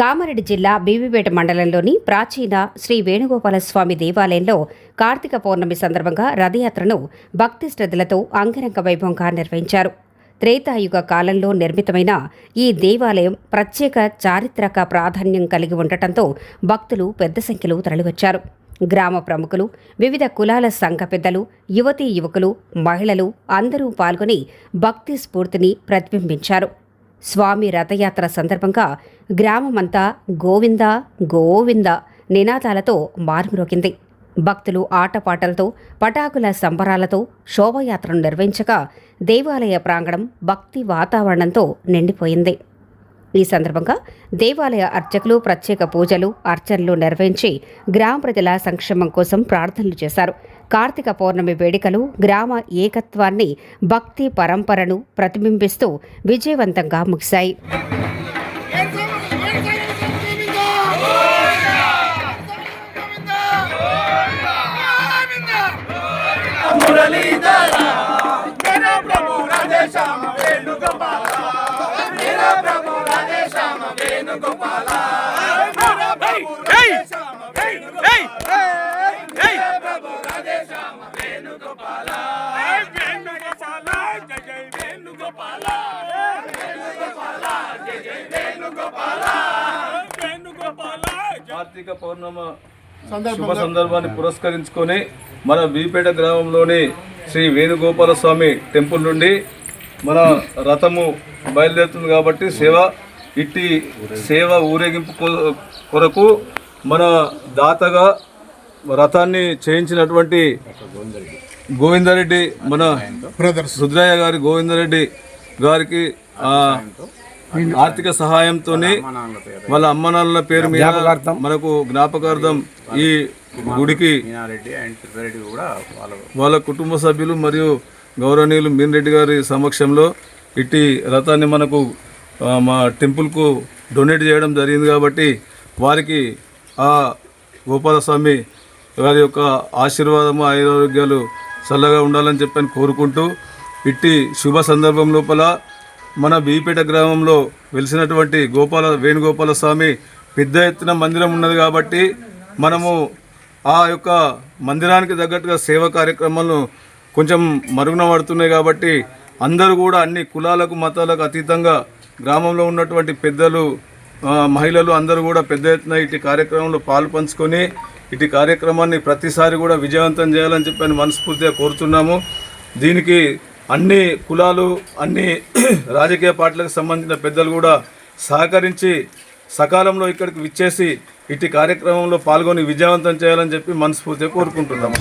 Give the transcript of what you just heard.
కామారెడ్డి జిల్లా బీబీపేట మండలంలోని ప్రాచీన శ్రీ వేణుగోపాలస్వామి దేవాలయంలో కార్తీక పౌర్ణమి సందర్భంగా రథయాత్రను భక్తి శ్రద్ధలతో అంగరంగ వైభవంగా నిర్వహించారు. త్రేతాయుగ కాలంలో నిర్మితమైన ఈ దేవాలయం ప్రత్యేక చారిత్రక ప్రాధాన్యం కలిగి ఉండటంతో భక్తులు పెద్ద సంఖ్యలో తరలివచ్చారు. గ్రామ ప్రముఖులు వివిధ కులాల సంఘ పెద్దలు యువతీ యువకులు మహిళలు అందరూ పాల్గొని భక్తి స్ఫూర్తిని ప్రతిబింబించారు. స్వామి రథయాత్ర సందర్భంగా గ్రామమంతా గోవింద గోవింద నినాదాలతో మారుమ్రోగింది. భక్తులు ఆటపాటలతో పటాకుల సంబరాలతో శోభయాత్రను నిర్వహించగా దేవాలయ ప్రాంగణం భక్తి వాతావరణంతో నిండిపోయింది. ఈ సందర్భంగా దేవాలయ అర్చకులు ప్రత్యేక పూజలు అర్చనలు నిర్వహించి గ్రామ ప్రజల సంక్షేమం కోసం ప్రార్థనలు చేశారు. కార్తీక పౌర్ణమి వేడుకలు గ్రామ ఏకత్వాన్ని భక్తి పరంపరను ప్రతిబింబిస్తూ విజయవంతంగా ముగిశాయి కార్తీక పౌర్ణమ శుభ సందర్భాన్ని పురస్కరించుకొని మన బీపేట గ్రామంలోని శ్రీ వేణుగోపాల స్వామి టెంపుల్ నుండి మన రథము బయలుదేరుతుంది కాబట్టి సేవ ఇట్టి సేవ ఊరేగింపు కొ- కొరకు మన దాతగా రథాన్ని చేయించినటువంటి గోవిందరెడ్డి మన రుద్రయ్య గారి గోవిందరెడ్డి గారికి ఆ, ఆర్థిక సహాయంతో వాళ్ళ అమ్మ నాన్నల పేరు మీద మనకు జ్ఞాపకార్థం ఈ గుడికి మీనారెడ్డి వాళ్ళ వాళ్ళ కుటుంబ సభ్యులు మరియు గౌరవనీయులు మీన్ రెడ్డి గారి సమక్షంలో ఇట్టి రథాన్ని మనకు మా టెంపుల్కు డొనేట్ చేయడం జరిగింది కాబట్టి వారికి ఆ గోపాలస్వామి వారి యొక్క ఆశీర్వాదము ఆయురారోగ్యాలు చల్లగా ఉండాలని చెప్పని కోరుకుంటూ ఇట్టి శుభ సందర్భం లోపల మన బీపేట గ్రామంలో వెలిసినటువంటి గోపాల వేణుగోపాల స్వామి పెద్ద ఎత్తున మందిరం ఉన్నది కాబట్టి మనము ఆ యొక్క మందిరానికి తగ్గట్టుగా సేవా కార్యక్రమాలను కొంచెం మరుగున పడుతున్నాయి కాబట్టి అందరూ కూడా అన్ని కులాలకు మతాలకు అతీతంగా గ్రామంలో ఉన్నటువంటి పెద్దలు మహిళలు అందరూ కూడా పెద్ద ఎత్తున ఇటు కార్యక్రమంలో పాలు పంచుకొని ఇటు కార్యక్రమాన్ని ప్రతిసారి కూడా విజయవంతం చేయాలని చెప్పి మనస్ఫూర్తిగా కోరుతున్నాము. దీనికి అన్ని కులాలు అన్ని రాజకీయ పార్టీలకు సంబంధించిన పెద్దలు కూడా సహకరించి సకాలంలో ఇక్కడికి విచ్చేసి ఇటు కార్యక్రమంలో పాల్గొని విజయవంతం చేయాలని చెప్పి మనస్ఫూర్తిగా కోరుకుంటున్నాము.